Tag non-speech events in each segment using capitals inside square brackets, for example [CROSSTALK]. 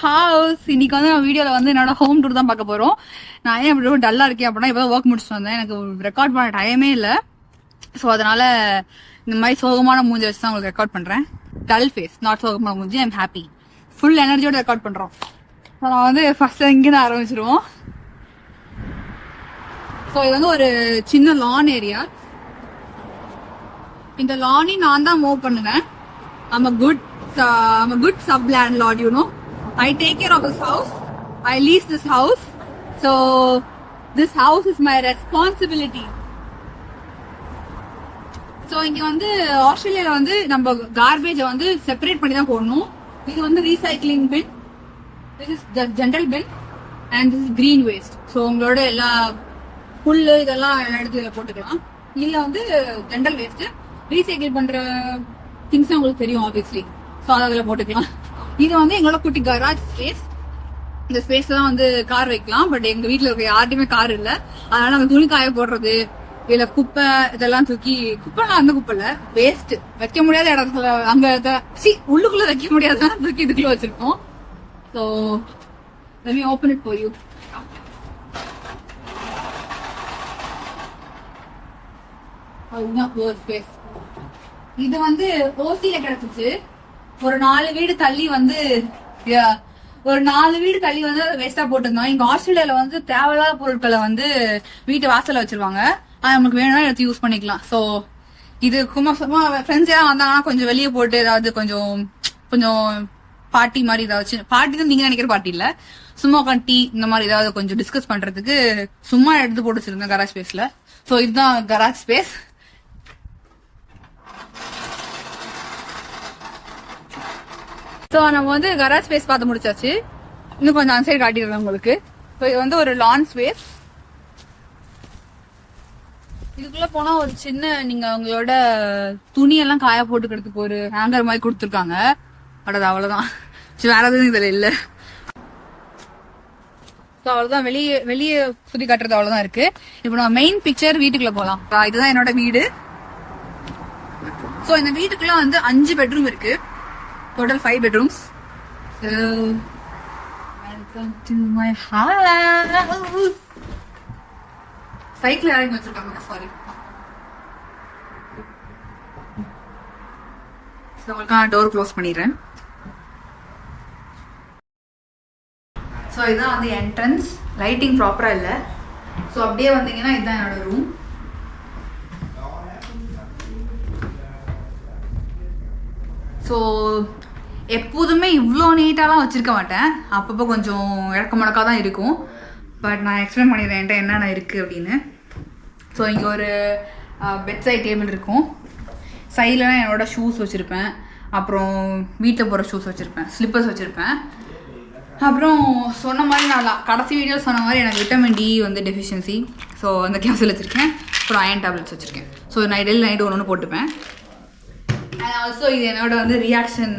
House இன்னைக்கு வந்து நான் வீடியோல வந்து என்னோட ஹோம் டூர் தான் பார்க்க போறோம். நான் ஏன் அப்படி டல்லா இருக்கேன் அப்படின்னா இப்போ ஒர்க் முடிச்சுட்டு வந்தேன். எனக்கு ரெக்கார்ட் பண்ண டைமே இல்லை. ஸோ அதனால இந்த மாதிரி சோகமான மூஞ்சி வச்சு தான் உங்களுக்கு ரெக்கார்ட் பண்றேன். டல் ஃபேஸ் நாட் சோகமான மூஞ்சி. ஐம் ஹாப்பி ஃபுல் எனர்ஜியோட ரெக்கார்ட் பண்றோம். ஸோ நான் வந்து ஃபர்ஸ்ட் இங்கே ஆரம்பிச்சிருவோம். ஸோ இது வந்து ஒரு சின்ன லான் ஏரியா இந்த லானி நான் தான் மூவ் பண்ணுவேன் I'm good good uh, I'm a good sub I take care of this house. I lease this house. So this house is my responsibility. So இங்கே வந்து ஆஸ்திரேலியாவில் வந்து நம்ம கார்பேஜை வந்து செப்பரேட் பண்ணி தான் போடணும். இது வந்து recycling bin this is general bin and this is green waste so உங்களோட எல்லா புல்லு இதெல்லாம் எடுத்து போட்டுக்கலாம். இல்லை வந்து ஜென்ரல் வேஸ்ட்டு ரீசைக்கிள் பண்ணுற திங்ஸ் உங்களுக்கு தெரியும் ஆப்வியஸ்லி ஸோ அதில் போட்டுக்கலாம். இது வந்து எங்களோட குட்டி கராஜ் ஸ்பேஸ் இந்த ஸ்பேஸ்ல தான் வந்து கார் வைக்கலாம். பட் எங்க வீட்டுல இருக்க யார்ட்டையுமே கார் இல்ல. அதனால அந்த துணி காய போடுறது இல்ல குப்பை இதெல்லாம் தூக்கி குப்பைலாம் அந்த குப்பை இல்ல. வேஸ்ட் வைக்க முடியாத இடத்துல அங்க சி உள்ளுக்குள்ள வைக்க முடியாதான் தூக்கி இதுக்குள்ள வச்சிருக்கோம். So let me open it for you. அதுதான் ஒரு ஸ்பேஸ் இது வந்து ஓசியில கிடைச்சிச்சு. ஒரு நாலு வீடு தள்ளி வந்து ஒரு நாலு வீடு தள்ளி வந்து வேஸ்டா போட்டிருந்தோம். இங்க ஆஸ்திரேலியால வந்து தேவையில்லாத பொருட்களை வந்து வீட்டு வாசல்ல வச்சிருவாங்க. அது நமக்கு வேணும்னா எடுத்து யூஸ் பண்ணிக்கலாம். சோ இது சும்மா சும்மா ஃப்ரெண்ட்ஸ் யாரும் வந்தாங்கன்னா கொஞ்சம் வெளியே போட்டு ஏதாவது கொஞ்சம் கொஞ்சம் பார்ட்டி மாதிரி ஏதாச்சும் பார்ட்டி தான் நீங்க நினைக்கிற பார்ட்டி இல்ல. சும்மா உட்காந்து டீ இந்த மாதிரி ஏதாவது கொஞ்சம் டிஸ்கஸ் பண்றதுக்கு சும்மா எடுத்து போட்டு வச்சிருந்தேன் கராஜ் ஸ்பேஸ்ல சோ இதுதான் கராஜ் ஸ்பேஸ் ஸோ நம்ம வந்து கராஜ் ஸ்பேஸ் பார்த்து முடிச்சாச்சு. இன்னும் கொஞ்சம் அந்த சைடு காட்டிடுறேன் உங்களுக்கு. ஸோ இது வந்து ஒரு லான் ஸ்பேஸ் இதுக்குள்ள போனா ஒரு சின்ன நீங்க உங்களோட துணியெல்லாம் காய போட்டுக்கிறதுக்கு ஒரு ஹேங்கர் மாதிரி கொடுத்துருக்காங்க. பட் அது அவ்வளவுதான். வேற எதுவும் இதுல இல்ல. ஸோ அவ்வளவுதான். வெளியே வெளியே சுத்தி காட்டுறது அவ்வளவுதான் இருக்கு. இப்போ நம்ம மெயின் பிக்சர் வீட்டுக்குள்ள போலாம். இதுதான் என்னோட வீடு. ஸோ இந்த வீட்டுக்குள்ள வந்து அஞ்சு பெட்ரூம் இருக்கு. Total five bedrooms. So, welcome to my house. Cycle இறங்கி வச்சிருக்காங்க சாரி நான் டோர் க்ளோஸ் பண்ணிடுறேன். ஸோ இதுதான் வந்து என்ட்ரன்ஸ் லைட்டிங் ப்ராப்பராக இல்லை. ஸோ அப்படியே வந்தீங்கன்னா இதுதான் என்னோட ரூம் ஸோ எப்போதுமே இவ்வளோ நீட்டாலாம் வச்சுருக்க மாட்டேன். அப்பப்போ கொஞ்சம் இறக்க முடக்காக தான் இருக்கும். பட் நான் எக்ஸ்பிளைன் பண்ணிடுறேன் என்கிட்ட என்னென்ன இருக்குது அப்படின்னு. ஸோ இங்கே ஒரு பெட் சைட் டேபிள் இருக்கும். சைட்லலாம் என்னோட ஷூஸ் வச்சுருப்பேன். அப்புறம் வீட்டில் போகிற ஷூஸ் வச்சுருப்பேன். ஸ்லிப்பர்ஸ் வச்சுருப்பேன். அப்புறம் சொன்ன மாதிரி நான் கடைசி வீடியோ சொன்ன மாதிரி எனக்கு விட்டமின் டி வந்து டெஃபிஷியன்சி ஸோ அந்த கேப்சல் வச்சுருக்கேன். அப்புறம் அயன் டேப்லெட்ஸ் வச்சுருக்கேன். ஸோ நைட் டெய்லி நைட்டு ஒன்று ஒன்று போட்டுப்பேன். அண்ட் ஆல்சோ இது என்னோட வந்து ரியாக்ஷன்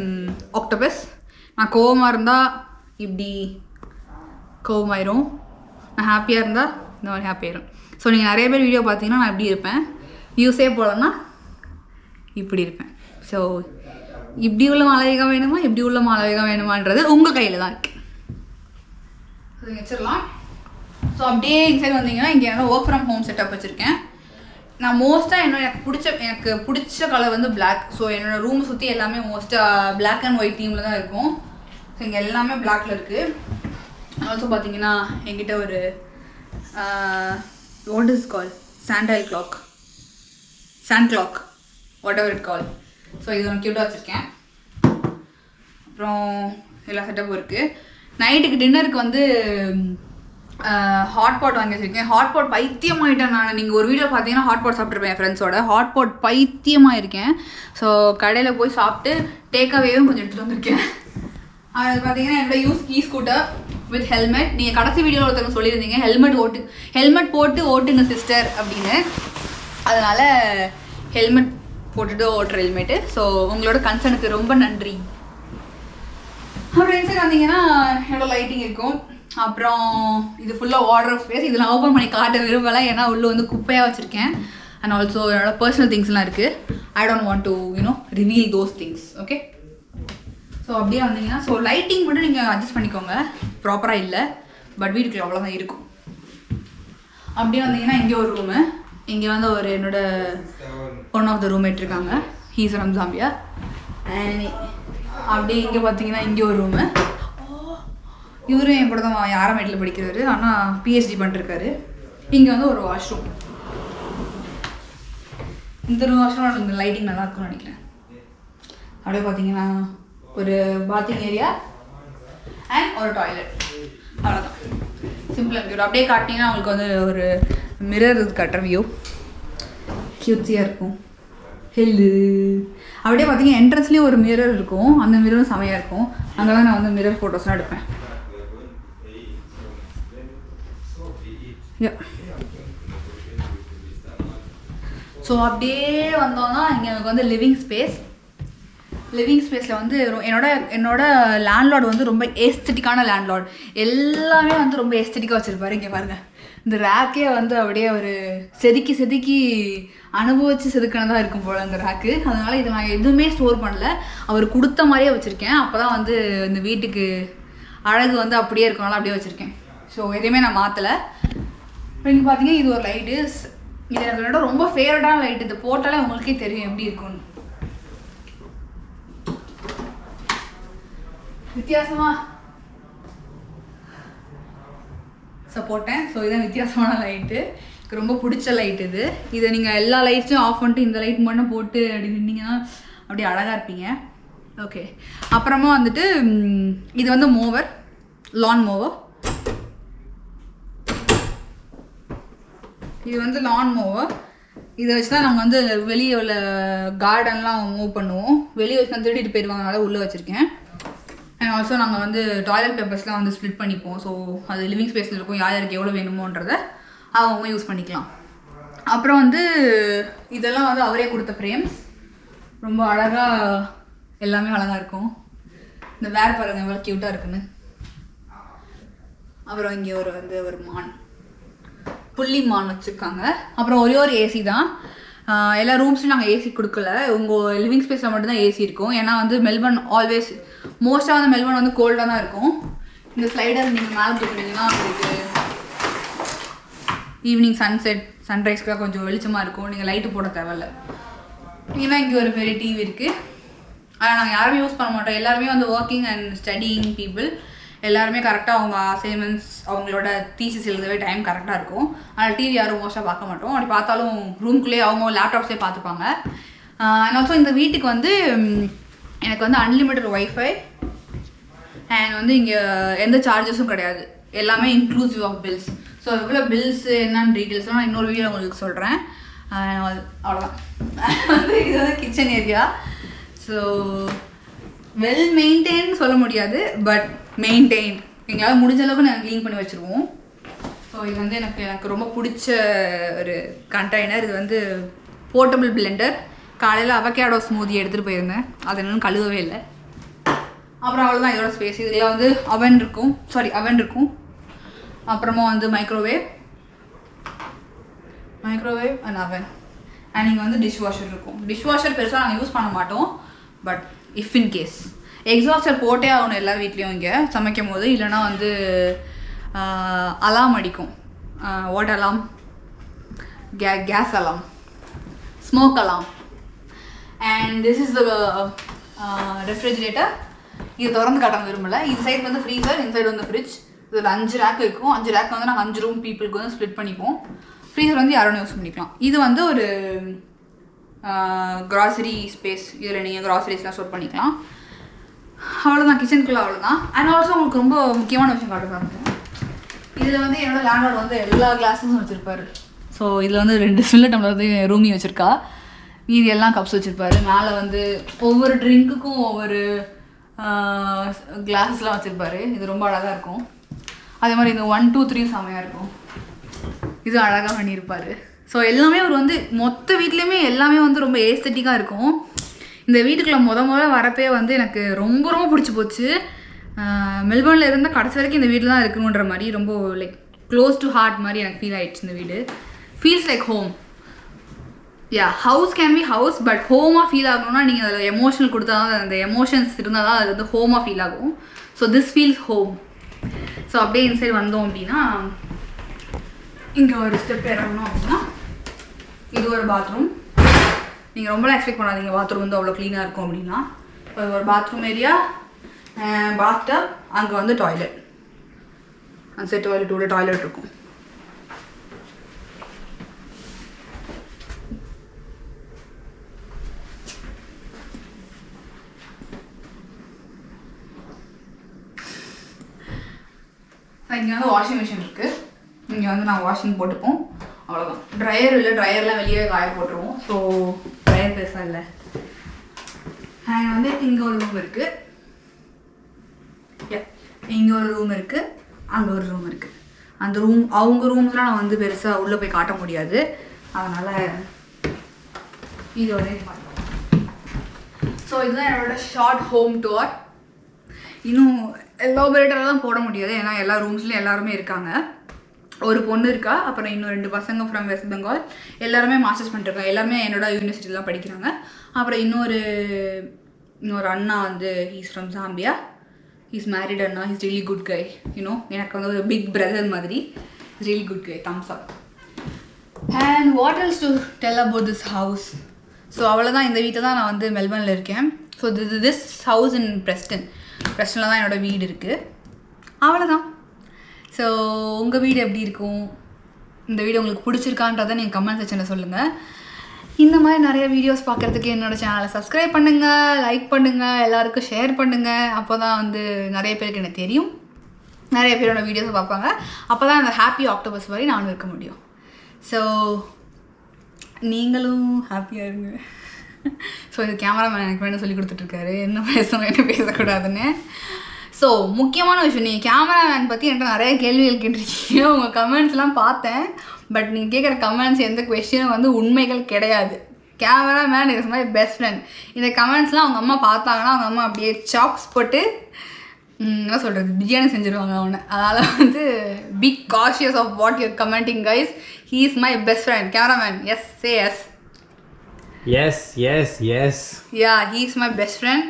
ஆக்டோபஸ் நான் கோவமாக இருந்தால் இப்படி கோவமாயிரும். நான் ஹாப்பியாக இருந்தால் இந்த மாதிரி ஹாப்பியாயிரும் ஸோ நீங்கள் நிறைய பேர் வீடியோ பார்த்தீங்கன்னா நான் இப்படி இருப்பேன். வியூஸே போகலன்னா இப்படி இருப்பேன். ஸோ இப்படி உள்ள மாலவிகம் வேணுமா? இப்படி உள்ள மாலவிகம் வேணுமான்றது உங்கள் கையில் தான் இருக்கு. அது வச்சிடலாம். ஸோ அப்படியே இந்த சைடு வந்தீங்கன்னா இங்கே என்னோட ஒர்க் ஃப்ரம் ஹோம் செட்டப் வச்சுருக்கேன். நான் மோஸ்ட்டாக என்னோட எனக்கு பிடிச்ச எனக்கு பிடிச்ச கலர் வந்து பிளாக் ஸோ என்னோடய ரூம் சுற்றி எல்லாமே மோஸ்ட்டாக பிளாக் அண்ட் ஒயிட் தீமில் தான் இருக்கும். ஸோ இங்கே எல்லாமே பிளாக்ல இருக்குது ஆல்சோ பார்த்தீங்கன்னா என்கிட்ட ஒரு what is call sandal clock sand clock whatever it call so இது ஒன்று க்யூட்டாக வச்சுருக்கேன். அப்புறம் எல்லா செட்டப்பும் இருக்குது நைட்டுக்கு டின்னருக்கு வந்து ஹாட் பாட் வாங்கி வச்சிருக்கேன் ஹாட் பாட் பைத்தியமாயிட்டேன் நான். நீங்கள் ஒரு வீடியோ பார்த்தீங்கன்னா ஹாட் பாட் சாப்பிட்ருப்பேன் என் ஃப்ரெண்ட்ஸோட ஹாட் பாட் பைத்தியமாக இருக்கேன் ஸோ கடையில் போய் சாப்பிட்டு டேக்காவேவும் கொஞ்சம் எடுத்துகிட்டு வந்திருக்கேன். அது பார்த்தீங்கன்னா என்னோட use key scooter with helmet நீங்கள் கடைசி வீடியோவில் ஒருத்தவங்க சொல்லியிருந்தீங்க ஹெல்மெட் ஓட்டு ஹெல்மெட் போட்டு ஓட்டுங்க சிஸ்டர் அப்படின்னு. அதனால் ஹெல்மெட் போட்டுட்டு ஓட்டுற ஹெல்மெட்டு ஸோ உங்களோட கன்சர்னுக்கு ரொம்ப நன்றி. அப்புறம் இன்சைட் வந்தீங்கன்னா என்னோட லைட்டிங் இருக்கும். அப்புறம் இது ஃபுல்லாக வார்டர் ஸ்பேஸ் இதெல்லாம் ஓப்பன் பண்ணி காட்ட விரும்பலை. ஏன்னா உள்ளே வந்து குப்பையாக வச்சுருக்கேன். அண்ட் ஆல்சோ என்னோட பர்சனல் திங்ஸ்லாம் இருக்குது I don't want to you know reveal those things okay so அப்படியே வந்தீங்கன்னா ஸோ லைட்டிங் மட்டும் நீங்கள் அட்ஜஸ்ட் பண்ணிக்கோங்க. ப்ராப்பராக இல்லை. பட் வீட்டுக்குள்ள அவ்வளோதான் இருக்கும். அப்படியே வந்தீங்கன்னா இங்கே ஒரு ரூமு இங்கே வந்து ஒரு என்னோட ஒன் ஆஃப் த ரூம்மேட் இருக்காங்க. ஹீஸ் ரம் ஜாம்பியா அண்ட் அப்படியே இங்கே பார்த்தீங்கன்னா இங்கே ஒரு ரூமு இவரும் என் கூட தான் ஆறாம் வீட்டில் படிக்கிறாரு. ஆனால் பிஹெச்டி பண்ணிருக்காரு. இங்கே வந்து ஒரு வாஷ்ரூம் இந்த ஒரு வாஷ்ரூம் இந்த லைட்டிங் நல்லா இருக்கும்னு நினைக்கிறேன். அப்படியே பார்த்தீங்கன்னா ஒரு பாத்திங் ஏரியா அண்ட் ஒரு டாய்லெட் அவ்வளோதான் சிம்பிளாக அண்ட் அப்படியே காட்டினீங்கன்னா உங்களுக்கு வந்து ஒரு மிரர் இது கட்டுற வியூ க்யூட்ஸியாக இருக்கும். ஹெல்லு அப்படியே பார்த்தீங்கன்னா என்ட்ரன்ஸ்லேயும் ஒரு மிரர் இருக்கும். அந்த மிரரும் செமையாக இருக்கும். அங்கே தான் நான் வந்து மிரர் ஃபோட்டோஸ்லாம் எடுப்பேன். ஸோ அப்படியே வந்தோம்னா இங்கே எனக்கு வந்து லிவிங் ஸ்பேஸ் லிவிங் ஸ்பேஸில் வந்து ரொ- என்னோட என்னோட லேண்ட்லார்டு வந்து ரொம்ப ஏஸ்தட்டிக்கான லேண்ட்லார்ட் எல்லாமே வந்து ரொம்ப ஏஸ்தட்டிக்காக வச்சுருப்பாரு. இங்கே பாருங்கள் இந்த ரேக்கே வந்து அப்படியே ஒரு செதுக்கி செதுக்கி அனுபவிச்சு செதுக்கினதாக இருக்கும் போல் அந்த ரேக்கு அதனால் இதை நான் எதுவுமே ஸ்டோர் பண்ணல. அவர் கொடுத்த மாதிரியே வச்சுருக்கேன். அப்போ தான் வந்து இந்த வீட்டுக்கு அழகு வந்து அப்படியே இருக்கனால அப்படியே வச்சுருக்கேன். ஸோ எதையுமே நான் மாற்றலை இங்கே பார்த்தீங்கன்னா இது ஒரு லைட்டு இது எனக்கு என்னோட ரொம்ப ஃபேவரட்டான லைட் இது போட்டாலே உங்களுக்கே தெரியும் எப்படி இருக்கும்னு. வித்தியாசமாக ஸோ போட்டேன். ஸோ இதான் வித்தியாசமான லைட்டு எனக்கு ரொம்ப பிடிச்ச லைட் இது. இதை நீங்கள் எல்லா லைட்ஸும் ஆஃப் பண்ணிட்டு இந்த லைட் மட்டும் போட்டு அப்படி நின்னீங்கன்னா அப்படியே அழகாக இருப்பீங்க. ஓகே அப்புறமா வந்துட்டு இது வந்து மோவர் லான் மோவர் இது வந்து லான் மூவர் இதை வச்சு தான் நாங்கள் வந்து வெளியே உள்ள கார்டன்லாம் மூவ் பண்ணுவோம். வெளியே வச்சு தான் திருடிட்டு போயிடுவாங்கனால உள்ளே வச்சுருக்கேன். அண்ட் ஆல்சோ நாங்கள் வந்து டாய்லெட் பேப்பர்ஸ்லாம் வந்து ஸ்ப்ளிட் பண்ணிப்போம். ஸோ அது லிவிங் ஸ்பேஸில் இருக்கும். யார் யாருக்கு எவ்வளோ வேணுமோன்றத அவங்க யூஸ் பண்ணிக்கலாம். அப்புறம் வந்து இதெல்லாம் வந்து அவரே கொடுத்த ஃப்ரேம்ஸ் ரொம்ப அழகாக எல்லாமே அழகாக இருக்கும். இந்த வேர் பாருங்க எவ்வளோ க்யூட்டாக இருக்குன்னு. அப்புறம் இங்கே ஒரு வந்து ஒரு மான். புள்ளி மான் வச்சுருக்காங்க. அப்புறம் ஒரே ஒரு ஏசி தான். எல்லா ரூம்ஸ்லையும் நாங்கள் ஏசி கொடுக்கல. உங்கள் லிவிங் ஸ்பேஸில் மட்டும்தான் ஏசி இருக்கும். ஏன்னா வந்து மெல்பர்ன் ஆல்வேஸ் மோஸ்ட்டாக வந்து மெல்பர்ன் வந்து கோல்டாக தான் இருக்கும். இந்த ஸ்லைடர் நீங்கள் மேலே தூக்குனீங்கன்னா உங்களுக்கு ஈவினிங் சன்செட் சன்ரைஸ்க்குலாம் கொஞ்சம் வெளிச்சமாக இருக்கும். நீங்கள் லைட்டு போட தேவையில்ல. ஏன்னா இங்கே ஒரு பெரிய டிவி இருக்குது ஆனால் நாங்கள் யாருமே யூஸ் பண்ண மாட்டோம். எல்லாருமே வந்து ஒர்க்கிங் அண்ட் ஸ்டடிங் பீப்புள் எல்லாருமே கரெக்டாக அவங்க அசைன்மெண்ட்ஸ் அவங்களோட தீசிஸ் எழுதவே டைம் கரெக்டாக இருக்கும். ஆனால் டிவி யாரும் மோஸ்ட்டாக பார்க்க மாட்டோம். அப்படி பார்த்தாலும் ரூம்குள்ளேயே அவங்க லேப்டாப்ஸே பார்த்துப்பாங்க. அண்ட் ஆல்சோ இந்த வீட்டுக்கு வந்து எனக்கு வந்து அன்லிமிட்டட் ஒய்ஃபை அண்ட் வந்து இங்கே எந்த சார்ஜஸும் கிடையாது. எல்லாமே இன்க்ளூசிவ் ஆஃப் பில்ஸ் ஸோ எவ்வளோ பில்ஸ் என்னென்னு டீட்டெயில்ஸ்லாம் நான் இன்னொரு வீடியோ உங்களுக்கு சொல்கிறேன் அவ்வளோதான் வந்து [LAUGHS] இது வந்து kitchen area so well maintain சொல்ல முடியாது பட் மெயின்டைன் எங்களால் முடிஞ்ச அளவுக்கு நாங்கள் க்ளீன் பண்ணி வச்சுருவோம். ஸோ இது வந்து எனக்கு எனக்கு ரொம்ப பிடிச்ச ஒரு கண்டெய்னர் இது வந்து போர்ட்டபிள் பிளெண்டர் காலையில் அவகேடோ ஸ்மூதி எடுத்துகிட்டு போயிருந்தேன். அது இன்னும் கழுவவே இல்லை. அப்புறம் அவ்வளோதான் இதோட ஸ்பேஸ் இதில் வந்து அவன் இருக்கும். சாரி அவன் இருக்கும். அப்புறமா வந்து microwave microwave and oven and இங்கே வந்து டிஷ் வாஷர் இருக்கும். டிஷ் வாஷர் பெருசாக நாங்கள் யூஸ் பண்ண மாட்டோம். But if in case exhauster போட்டே ஆகணும் எல்லா வீட்லேயும் இங்கே சமைக்கும் போது இல்லைன்னா வந்து அலாம் அடிக்கும். What alarm K gas alarm smoke alarm and this is the refrigerator இது திறந்து காட்டணும் விரும்பலை. இந்த சைடு வந்து ஃப்ரீசர் இந்த சைடு வந்து ஃப்ரிட்ஜ் இதில் அஞ்சு ரேக் இருக்கும். அஞ்சு ரேக் வந்து நாங்கள் அஞ்சு ரூம் பீப்புளுக்கு வந்து ஸ்ப்ளிட் பண்ணிப்போம். ஃப்ரீசர் வந்து யாரும் யூஸ் பண்ணிக்கலாம். இது வந்து ஒரு க்ராசரி ஸ்பேஸ் இதில் நீங்கள் க்ராசரிஸ்லாம் ஸ்டோர் பண்ணிக்கலாம். அவ்வளோதான் கிச்சனுக்குள்ளே அவ்வளோதான் அண்ட் ஆல்சோ உங்களுக்கு ரொம்ப முக்கியமான விஷயம் காட்டுறாங்க இதில் வந்து என்னோட லேண்ட்லார்ட் வந்து எல்லா கிளாஸஸும் வச்சுருப்பாரு. ஸோ இதில் வந்து ரெண்டு சில்ல டம்ளர் வந்து ரூமி வச்சுருக்கா. மீதி எல்லாம் கப்ஸ் வச்சுருப்பாரு. மேலே வந்து ஒவ்வொரு ட்ரிங்க்குக்கும் ஒவ்வொரு கிளாஸஸ்லாம் வச்சுருப்பாரு. இது ரொம்ப அழகாக இருக்கும். அதே மாதிரி இந்த ஒன் டூ த்ரீ செமையாக இருக்கும். இது அழகாக பண்ணியிருப்பாரு ஸோ எல்லாமே அவர் வந்து மொத்த வீட்லேயுமே எல்லாமே வந்து ரொம்ப ஏஸ்தட்டிக்காக இருக்கும். இந்த வீட்டுக்குள்ளே முத முதல்ல வரப்பே வந்து எனக்கு ரொம்ப ரொம்ப பிடிச்சி போச்சு. மெல்பர்னில் இருந்தால் கடைசி வரைக்கும் இந்த வீட்டில் தான் இருக்கணுன்ற மாதிரி ரொம்ப லைக் க்ளோஸ் டு ஹார்ட் மாதிரி எனக்கு ஃபீல் ஆயிடுச்சு இந்த வீடு. Feels like home yeah house can be house but ஹோமாக feel ஆகணும்னா நீங்கள் அதில் எமோஷனல் கொடுத்தா தான் அந்த எமோஷன்ஸ் இருந்தால் தான் அது வந்து ஹோமாக ஃபீல் ஆகும். So this feels home so அப்படியே இன்சைட் வந்தோம் அப்படின்னா இங்கே ஒரு ஸ்டெப் இறங்கணும் அப்படின்னா இது ஒரு பாத்ரூம் நீங்கள் ரொம்பலாம் எக்ஸ்பெக்ட் பண்ணாதீங்க பாத்ரூம் வந்து அவ்வளோ க்ளீனாக இருக்கும் அப்படின்னா. இப்போ ஒரு பாத்ரூம் ஏரியா பாத்டப் அங்கே வந்து டாய்லெட் அந்த சைட் டாய்லெட் உள்ள டாய்லெட் இருக்கும். இங்கே வந்து வாஷிங் மிஷின் இருக்குது இங்கே வந்து நான் வாஷிங் போட்டுப்போம். அவ்வளோதான் ட்ரையர் இல்லை ட்ரையர்லாம் வெளியே காய போட்டுருவோம். ஸோ ட்ரையர் பெருசாக இல்லை. அண்ட் வந்து இங்கே ஒரு ரூம் இருக்குது இங்கே ஒரு ரூம் இருக்குது அங்கே ஒரு ரூம் இருக்குது அந்த ரூம் அவங்க ரூம்ஸ்லாம் நான் வந்து பெருசாக உள்ளே போய் காட்ட முடியாது. அதனால் இது ஸோ இதுதான் என்னோட ஷார்ட் ஹோம் டூர் இன்னும் எலாபரேட்டராக போட முடியாது. ஏன்னா எல்லா ரூம்ஸ்லேயும் எல்லாருமே இருக்காங்க. ஒரு பொண்ணு இருக்கா அப்புறம் இன்னும் ரெண்டு பசங்க ஃப்ரம் வெஸ்ட் பெங்கால் எல்லாருமே மாஸ்டர்ஸ் பண்ணிருக்காங்க எல்லாருமே என்னோட யூனிவர்சிட்டியில் படிக்கிறாங்க. அப்புறம் இன்னொரு இன்னொரு அண்ணா வந்து he's from Zambia he's married Anna. He's really good guy you know எனக்கு வந்து ஒரு பிக் பிரதர் மாதிரி. Really good guy thumbs up and what else to tell about this house so அவ்வளோதான் இந்த வீட்டில் தான் நான் வந்து மெல்பர்னில் இருக்கேன். So this this house in Preston பிரஸ்டனில் தான் என்னோடய வீடு இருக்குது அவ்வளோதான் ஸோ உங்கள் வீடு எப்படி இருக்கும்? இந்த வீடியோ உங்களுக்கு பிடிச்சிருக்கான்றதை நீங்கள் கமெண்ட் செக்ஷனில் சொல்லுங்கள் இந்த மாதிரி நிறைய வீடியோஸ் பார்க்குறதுக்கு என்னோடய சேனலை சப்ஸ்கிரைப் பண்ணுங்கள் லைக் பண்ணுங்கள் எல்லாருக்கும் ஷேர் பண்ணுங்கள் அப்போ தான் வந்து நிறைய பேருக்கு எனக்கு தெரியும். நிறைய பேரோட வீடியோஸை பார்ப்பாங்க. அப்போ தான் அந்த ஹாப்பி ஆக்டோபஸ் வரை நானும் இருக்க முடியும். ஸோ நீங்களும் ஹாப்பியாக இருங்க. ஸோ இது கேமராமேன் எனக்கு வேணும் சொல்லி கொடுத்துட்ருக்காரு என்ன பேசணும் என்ன பேசக்கூடாதுன்னு. ஸோ முக்கியமான விஷயம் நீங்கள் கேமராமேன் பற்றி என்கிட்ட நிறைய கேள்விகள் கேட்டிருக்கீங்க. [LAUGHS] உங்கள் கமெண்ட்ஸ்லாம் பார்த்தேன். பட் நீங்கள் கேட்குற கமெண்ட்ஸ் எந்த கொஸ்டினும் வந்து உண்மைகள் கிடையாது. Cameraman is my best friend இந்த கமெண்ட்ஸ்லாம் அவங்க அம்மா பார்த்தாங்கன்னா அவங்க அம்மா அப்படியே சாக்ஸ் போட்டு என்ன சொல்கிறது பிரியாணி செஞ்சுருவாங்க அவனை. அதனால் வந்து be cautious of what your commenting guys he is my best friend cameraman yes say yes yes yes yes yeah he is my best friend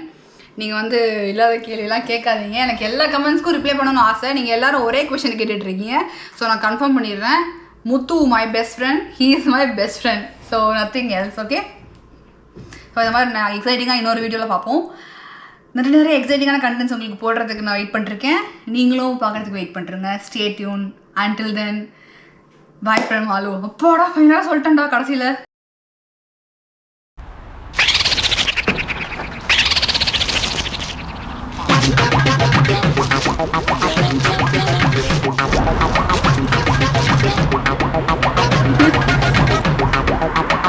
நீங்கள் வந்து இல்லாத கேள்வியெல்லாம் கேட்காதீங்க. எனக்கு எல்லா கமெண்ட்ஸ்க்கும் ரிப்ளை பண்ணணும்னு ஆசை. நீங்கள் எல்லாரும் ஒரே கொஷின் கேட்டுட்டு இருக்கீங்க ஸோ நான் கன்ஃபார்ம் பண்ணிடுறேன். Muthu my best friend he is my best friend so nothing else okay so இந்த மாதிரி நான் எக்ஸைட்டிங்காக இன்னொரு வீடியோவில் பார்ப்போம். நிறைய நிறைய எக்ஸைட்டிங்கான கண்டென்ட்ஸ் உங்களுக்கு போடுறதுக்கு நான் வெயிட் பண்ணிருக்கேன். நீங்களும் பார்க்குறதுக்கு வெயிட் பண்ணுறேங்க stay tuned until then bye friend mall அப்பாடா ஃபைனலாக சொல்லிட்டேன்டா கடைசியில்.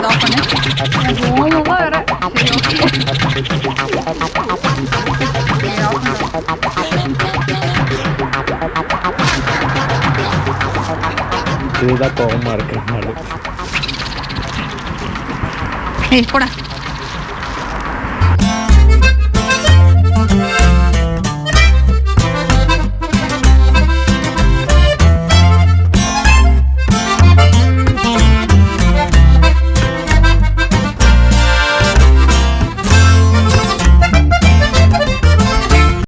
ஆஃப் பண்ணு எனக்கு ஓமமாக வேற சரி